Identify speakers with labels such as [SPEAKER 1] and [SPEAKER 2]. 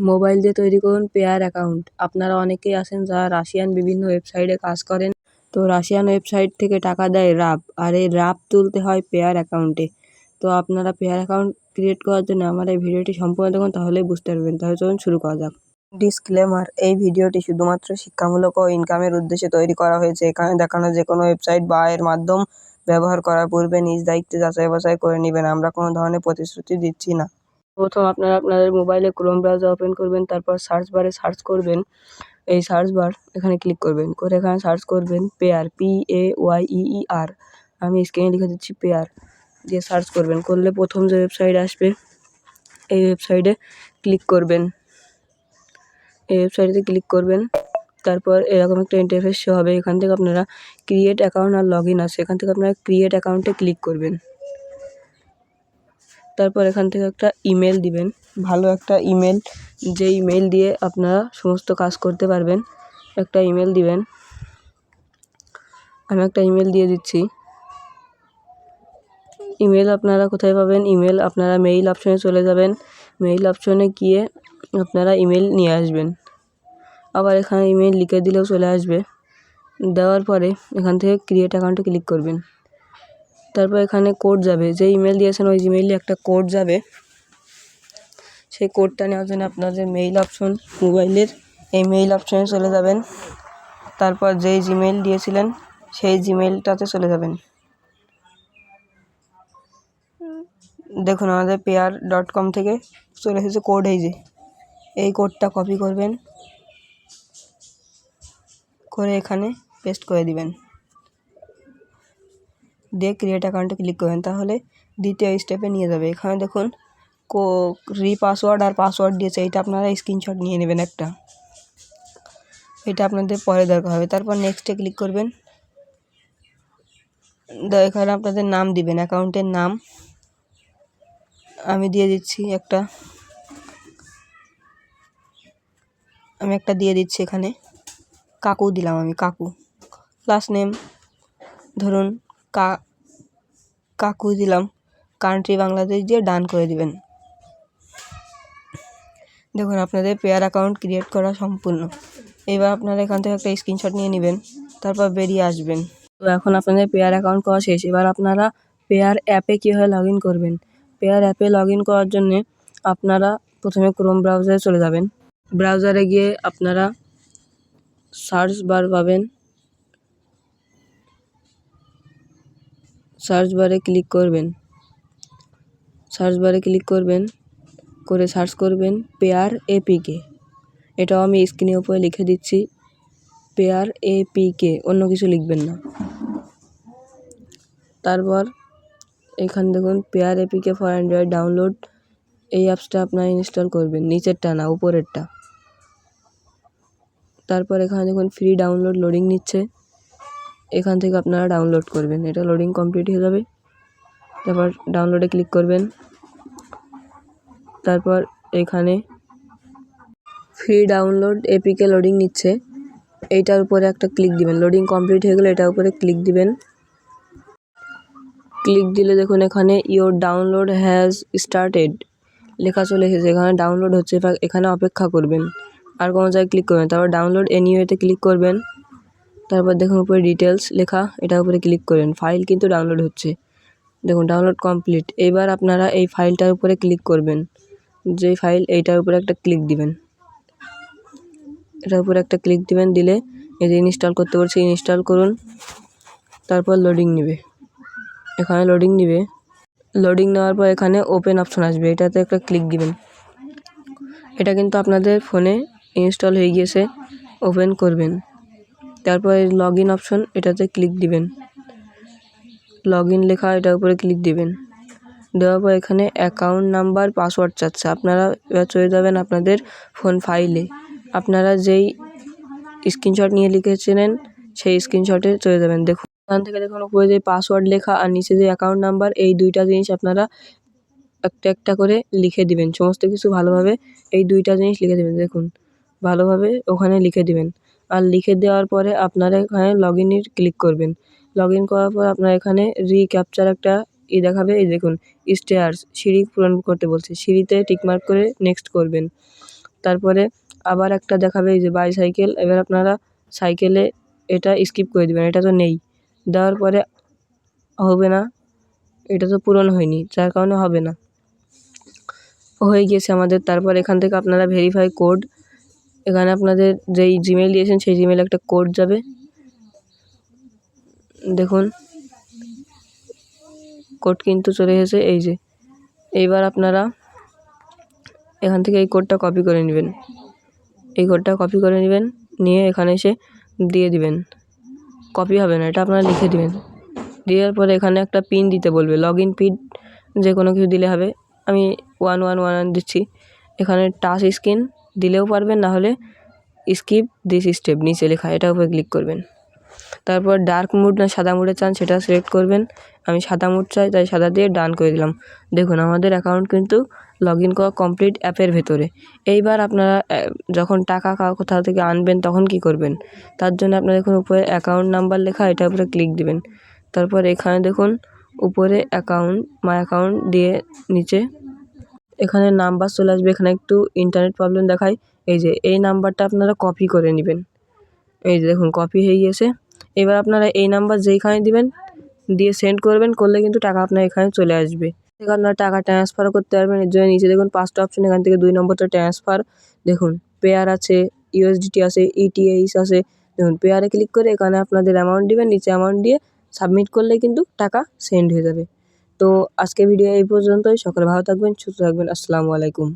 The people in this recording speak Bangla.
[SPEAKER 1] মোবাইল দিয়ে তৈরি করুন পেয়ার অ্যাকাউন্ট। আপনারা অনেকেই আছেন যারা রাশিয়ান বিভিন্ন ওয়েবসাইটে কাজ করেন। তো রাশিয়ান ওয়েবসাইট থেকে টাকা দেয় রাব, আর এই রাব তুলতে হয় পেয়ার অ্যাকাউন্টে। তো আপনারা পেয়ার অ্যাকাউন্ট ক্রিয়েট করার জন্য আমার এই ভিডিওটি সম্পূর্ণ দেখুন, তাহলেই বুঝতে পারবেন। তাহলে চলুন শুরু করা যাক। ডিসক্লেমার এই ভিডিওটি শুধুমাত্র শিক্ষামূলক ও ইনকামের উদ্দেশ্যে তৈরি করা হয়েছে। এখানে দেখানো যে কোনো ওয়েবসাইট বা এর মাধ্যম ব্যবহার করার পূর্বে নিজ দায়িত্বে যাচাই বাছাই করে নেবেন। আমরা কোনো ধরনের প্রতিশ্রুতি দিচ্ছি না। প্রথম আপনারা আপনাদের মোবাইলে ক্রোম ব্রাউজার ওপেন করবেন, তারপর সার্চ বারে সার্চ করবেন। এই সার্চ বার এখানে ক্লিক করবেন। করে এখানে সার্চ করবেন Payer P A Y E R আমি স্ক্রিনে লিখে দিচ্ছি পেয়ার দিয়ে সার্চ করবেন। করলে প্রথম যে ওয়েবসাইট আসবে, এই ওয়েবসাইটে ক্লিক করবেন। এই ওয়েবসাইটে ক্লিক করবেন। তারপর এরকম একটা ইন্টারফেস শো হবে। এখান থেকে আপনারা ক্রিয়েট অ্যাকাউন্ট আর লগ ইন আছে। এখান থেকে আপনারা ক্রিয়েট অ্যাকাউন্টে ক্লিক করবেন। তারপর এখান থেকে একটা ইমেল দিবেন। ভালো একটা ইমেল যে ইমেল দিয়ে আপনারা সমস্ত কাজ করতে পারবেন, একটা ইমেল দিবেন। আমি একটা ইমেল দিয়ে দিচ্ছি। ইমেল আপনারা কোথায় পাবেন? ইমেল আপনারা মেইল অপশনে চলে যাবেন। মেইল অপশনে গিয়ে আপনারা ইমেল নিয়ে আসবেন। আবার এখানে ইমেল লিখে দিলেও চলে আসবে। দেওয়ার পরে এখান থেকে ক্রিয়েট অ্যাকাউন্টে ক্লিক করবেন। তারপর এখানে কোড যাবে। যে ইমেল দিয়েছেন, ওই ইমেইলে একটা কোড যাবে। সেই কোডটা নেওয়ার জন্য আপনাদের মেইল অপশন মোবাইলের এই মেইল অপশনে চলে যাবেন। তারপর যেই জিমেইল দিয়েছিলেন, সেই জিমেইলটাতে চলে যাবেন। দেখুন, আমাদের পেয়ার ডট কম থেকে চলে এসেছে কোড এই যে। এই কোডটা কপি করবেন, করে এখানে পেস্ট করে দিবেন। দিয়ে ক্রিয়েট অ্যাকাউন্টে ক্লিক করবেন, তাহলে দ্বিতীয় স্টেপে নিয়ে যাবে। এখানে দেখুন, কো রি পাসওয়ার্ড আর পাসওয়ার্ড দিয়েছে এইটা আপনারা স্ক্রিনশট নিয়ে নেবেন একটা। এটা আপনাদের পরে দরকার হবে। তারপর নেক্সটে ক্লিক করবেন। এখানে আপনাদের নাম দিবেন অ্যাকাউন্টের নাম। আমি দিয়ে দিচ্ছি একটা। আমি একটা দিয়ে দিচ্ছি এখানে। কাকু দিলাম আমি, কাকু। লাস্ট নেম ধরুন কা, কাকু দিলাম। কান্ট্রি বাংলাদেশ দিয়ে ডান করে দিবেন। দেখুন, আপনাদের পেয়ার অ্যাকাউন্ট ক্রিয়েট করা সম্পূর্ণ। এবার আপনারা এখান থেকে একটা স্ক্রিনশট নিয়ে নেবেন, তারপর বেরিয়ে আসবেন। তো এখন আপনাদের পেয়ার অ্যাকাউন্ট করা শেষ। এবার আপনারা পেয়ার অ্যাপে কীভাবে লগ ইন করবেন? পেয়ার অ্যাপে লগ ইন করার জন্যে আপনারা প্রথমে ক্রোম ব্রাউজারে চলে যাবেন। ব্রাউজারে গিয়ে আপনারা সার্চ বার পাবেন। সার্চ বারে ক্লিক করবেন। সার্চ বারে ক্লিক করবেন, করে সার্চ করবেন পেয়ার এপিকে এটাও আমি স্ক্রিনের উপরে লিখে দিচ্ছি পেয়ার এপিকে অন্য কিছু লিখবেন না। তারপর এখানে দেখুন Payer APK for Android download এই অ্যাপসটা আপনারা ইনস্টল করবেন, নিচেরটা না, উপরেরটা। তারপর এখানে দেখুন ফ্রি ডাউনলোড লোডিং নিচ্ছে। এখান থেকে আপনারা ডাউনলোড করবেন। এটা লোডিং কমপ্লিট হয়ে যাবে। তারপর ডাউনলোডে ক্লিক করবেন। তারপর এখানে ফ্রি ডাউনলোড এপিকে লোডিং নিচ্ছে। এইটার উপরে একটা ক্লিক দিবেন। লোডিং কমপ্লিট হয়ে গেলে এটার উপরে ক্লিক দিবেন। ক্লিক দিলে দেখুন এখানে ইওর ডাউনলোড হ্যাজ স্টার্টেড লেখা চলে এসেছে। এখানে ডাউনলোড হচ্ছে। এখানে অপেক্ষা করবেন। আর কোনো জায়গায় ক্লিক করবেন তারপর ডাউনলোড এনিওয়েতে ক্লিক করবেন। তারপর দেখুন উপরে ডিটেলস লেখা এটার উপরে ক্লিক করবেন ফাইল কিন্তু ডাউনলোড হচ্ছে। দেখুন ডাউনলোড কমপ্লিট এবার আপনারা এই ফাইলটার উপরে ক্লিক করবেন। যে ফাইল এইটার উপরে একটা ক্লিক দিবেন। এটার উপরে একটা ক্লিক দিবেন, দিলে এই যে ইনস্টল করতে বলছে ইনস্টল করুন। তারপর লোডিং নেবে। এখানে লোডিং নেবে। লোডিং নেওয়ার পর এখানে ওপেন অপশন আসবে। এটাতে একটা ক্লিক দিবেন। এটা কিন্তু আপনাদের ফোনে ইনস্টল হয়ে গিয়েছে। ওপেন করবেন। তারপর লগ ইন অপশন এটাতে ক্লিক দিবেন। লগ ইন লেখা, এটার উপরে ক্লিক দিবেন। দেওয়ার পর এখানে অ্যাকাউন্ট নাম্বার পাসওয়ার্ড চাচ্ছে। আপনারা এবার চলে যাবেন আপনাদের ফোন ফাইলে আপনারা যেই স্ক্রিনশট নিয়ে লিখেছিলেন, সেই স্ক্রিনশটে চলে যাবেন। দেখুন, এখান থেকে দেখুন, উপরে যে পাসওয়ার্ড লেখা আর নিচে যে অ্যাকাউন্ট নাম্বার এই দুইটা জিনিস আপনারা একটা একটা করে লিখে দিবেন। সমস্ত কিছু ভালোভাবে এই দুইটা জিনিস লিখে দেবেন। দেখুন, ভালোভাবে ওখানে লিখে দিবেন। আর লিখে দেওয়ার পরে আপনারা এখানে লগ ইনের ক্লিক করবেন। লগ ইন করার পর আপনার এখানে রিক্যাপচার একটা ই দেখাবে, এই দেখুন স্টেয়ার্স সিঁড়ি পূরণ করতে বলছে। সিঁড়িতে টিকমার্ক করে নেক্সট করবেন। তারপরে আবার একটা দেখাবে, এই যে বাইসাইকেল এবার আপনারা সাইকেলে এটা স্কিপ করে দেবেন, এটা তো নেই। দেওয়ার পরে হবে না, এটা তো পূরণ হয়নি, যার কারণে হবে না। হয়ে গিয়েছে আমাদের। তারপর এখান থেকে আপনারা ভেরিফাই কোড এখানে আপনাদের যেই জিমেল দিয়েছেন, সেই জিমেল একটা কোড যাবে। দেখুন কোড কিন্তু চলে এসেছে, এই যে। এইবার আপনারা এখান থেকে এই কোডটা কপি করে নেবেন। এই কোডটা কপি করে নেবেন, নিয়ে এখানে এসে দিয়ে দিবেন। কপি হবে না, এটা আপনারা লিখে দিবেন। দেওয়ার পরে এখানে একটা পিন দিতে বলবে লগ ইন পিন যে কোনো কিছু দিলে হবে। আমি ওয়ান ওয়ান ওয়ান দিচ্ছি। এখানে টাচ স্ক্রিন দিলেও পারবেন, না হলে স্কিপ দিস স্টেপ নিচে লেখা এটার উপরে ক্লিক করবেন। তারপর ডার্ক মুড না সাদা মুডে চান, সেটা সিলেক্ট করবেন। আমি সাদা মুড চাই, তাই সাদা দিয়ে ডান করে দিলাম। দেখুন, আমাদের অ্যাকাউন্ট কিন্তু লগ ইন করা কমপ্লিট অ্যাপের ভেতরে। এইবার আপনারা যখন টাকা কোথাও থেকে আনবেন, তখন কি করবেন? তার জন্য আপনারা দেখুন, উপরে অ্যাকাউন্ট নাম্বার লেখা, এটার উপরে ক্লিক দিবেন। তারপর এখানে দেখুন, উপরে অ্যাকাউন্ট মাই অ্যাকাউন্ট দিয়ে নিচে এখানে নাম্বার চলে আসবে, এখানে একটু ইন্টারনেট প্রবলেম দেখায়। এই যে, এই নাম্বারটা আপনারা কপি করে নেবেন। এই যে দেখুন কপি হয়ে গিয়েছে। এবার আপনারা এই নাম্বার যেইখানে দিবেন, দিয়ে সেন্ড করবেন, করলে কিন্তু টাকা আপনার এখানে চলে আসবে। এখানে আপনারা টাকা ট্রান্সফার করতে পারবেন। এর জন্য নিচে দেখুন, পাঁচটা অপশন এখান থেকে দুই নম্বরটা ট্রান্সফার দেখুন পেয়ার আছে ইউএসডিটি আছে ইটিএইচ আছে। দেখুন পেয়ারে ক্লিক করে এখানে আপনাদের অ্যামাউন্ট দিবেন, নিচে অ্যামাউন্ট দিয়ে সাবমিট করলে কিন্তু টাকা সেন্ড হয়ে যাবে। তো আজকে ভিডিও এই পর্যন্তই। সকলে ভালো থাকবেন সুস্থ থাকবেন। আসসালামু আলাইকুম।